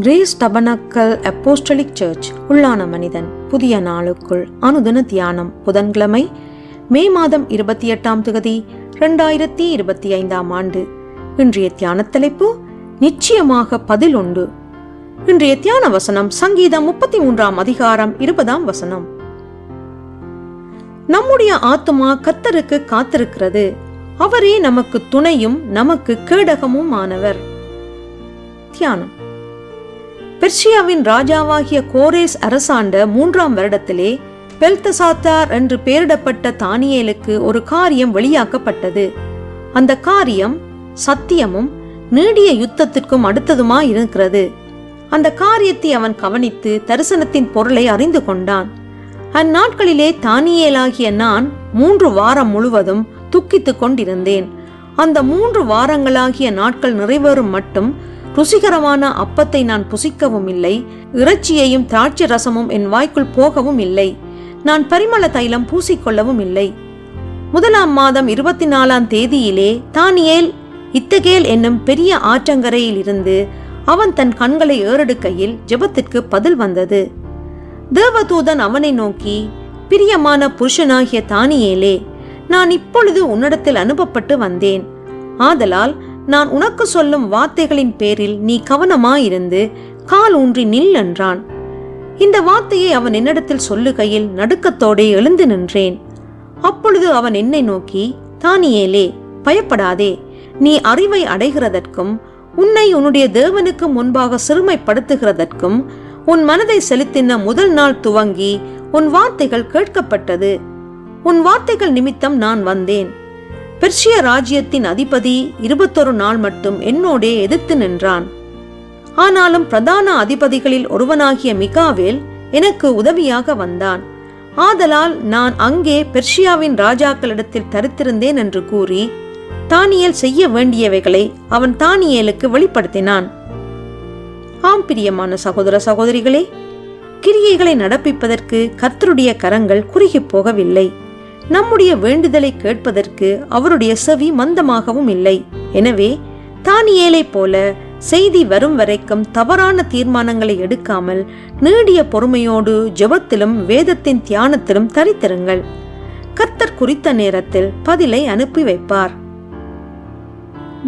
Grace tabernacle apostolic search உள்ளான மனிதன். புதிய நாளுக்குள் அனுதின தியானம் புதன்கிழமை மே மாதம் இருபத்தி எட்டாம் தேதி ரெண்டாயிரத்தி இருபத்தி ஐந்தாம் ஆண்டு. இன்றைய தியான தலைப்பு நிச்சயமாக பதில் உண்டு இன்றைய தியான வசனம் சங்கீதம் முப்பத்தி மூன்றாம் அதிகாரம் இருபதாம் வசனம். நம்முடைய ஆத்துமா கத்தருக்கு காத்திருக்கிறது. அவரே நமக்கு துணையும் நமக்கு கேடகமும் ஆனவர். தியானம். பெர்ஷியாவின் ராஜாவாகிய கோரேஸ் அரசாண்ட மூன்றாம் வருடத்திலே பெல்தசாத்தார் என்று பெயரிடப்பட்ட தானியேலுக்கு ஒரு காரியம் வெளியாக்கப்பட்டது. அந்த காரியம் சத்தியமும் நீடிய யுத்தத்திற்கும் அடுத்ததுமா இருக்கிறது அந்த காரியத்தை அவன் கவனித்து தரிசனத்தின் பொருளை அறிந்து கொண்டான். அந்நாட்களிலே தானியேலாகிய நான் மூன்று வாரம் முழுவதும் துக்கித்துக் கொண்டிருந்தேன். அந்த மூன்று வாரங்களாகிய நாட்கள் நிறைவேறும் மட்டும் ருசிகரமான அப்பத்தை நான் புசிக்கவும் இல்லை. இறைச்சியையும் திராட்சை ரசமும் என் வாய்க்குள் போகவும் இல்லை. நான் பரிமள தைலம் பூசிக்கொள்ளவும் இல்லை. முதலாம் மாதம் இருபத்தி நாலாம் தேதியிலே தானியேல் இத்தகேல் என்னும் பெரிய ஆற்றங்கரையில் இருந்து அவன் தன் கண்களை ஏறெடுக்கையில் ஜெபத்திற்கு பதில் வந்தது. தேவதூதன் அவனை நோக்கி பிரியமான புருஷனாகிய தானியேலே நான் இப்பொழுது உன்னிடத்தில் அனுப்பப்பட்டு வந்தேன். ஆதலால் நான் உனக்கு சொல்லும் வார்த்தைகளின் பேரில் நீ கவனமாயிருந்து கால் ஊன்றி நில் என்றான். இந்த வார்த்தையை அவன் என்னிடத்தில் சொல்லுகையில் நடுக்கத்தோடே எழுந்து நின்றேன். அப்பொழுது அவன் என்னை நோக்கி தானியேலே பயப்படாதே. நீ அறிவை அடைகிறதற்கும் உன்னை உன்னுடைய தேவனுக்கு முன்பாக சிறுமைப்படுத்துகிறதற்கும் உன் மனதை செலுத்தின முதல் நாள் துவங்கி உன் வார்த்தைகள் கேட்கப்பட்டது. உன் வார்த்தைகள் நிமித்தம் நான் வந்தேன். பெர்ஷிய ராஜ்யத்தின் அதிபதி இருபத்தொரு நாள் மட்டும் என்னோடே எதிர்த்து நின்றான். ஆனாலும் பிரதான அதிபதிகளில் ஒருவனாகிய மிகாவேல் எனக்கு உதவியாக வந்தான். ஆதலால் நான் அங்கே பெர்ஷியாவின் ராஜாக்களிடத்தில் தரித்திருந்தேன் என்று கூறி தானியேல் செய்ய வேண்டியவைகளை அவன் தானியேலுக்கு வெளிப்படுத்தினான். ஆம் பிரியமான சகோதர சகோதரிகளே கிரியைகளை நடப்பிப்பதற்கு கர்த்தருடைய கரங்கள் குறுகிப் போகவில்லை. நம்முடைய வேண்டுதலை கேட்பதற்கு அவருடைய செவி மந்தமாகவும் இல்லை. எனவே தானியேலைப் போல செய்தி வரும் வரைக்கும் தவறான தீர்மானங்களை எடுக்காமல் நீடிய பொறுமையோடு ஜெபத்திலும் வேதத்தின் தியானத்திலும் தரித்திருங்கள். கர்த்தர் குறித்த நேரத்தில் பதிலை அனுப்பி வைப்பார்.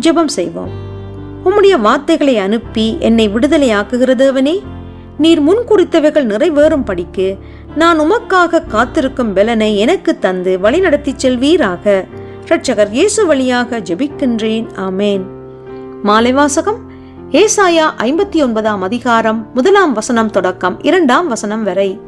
ஜெபம் செய்வோம். உம்முடைய வார்த்தைகளை அனுப்பி என்னை விடுதலையாக்குகிறதவனே? நீர் முன் குறித்தவைகள் நிறைவேறும் படிக்கு. நான் உமக்காக காத்திருக்கும் பலனை எனக்கு தந்து வழிநடத்தி செல்வீராக. ரட்சகர் இயேசு வழியாக ஜெபிக்கின்றேன். ஆமேன். மாலை வாசகம். ஏசாயா ஐம்பத்தி ஒன்பதாம் அதிகாரம் முதலாம் வசனம் தொடக்கம் இரண்டாம் வசனம் வரை.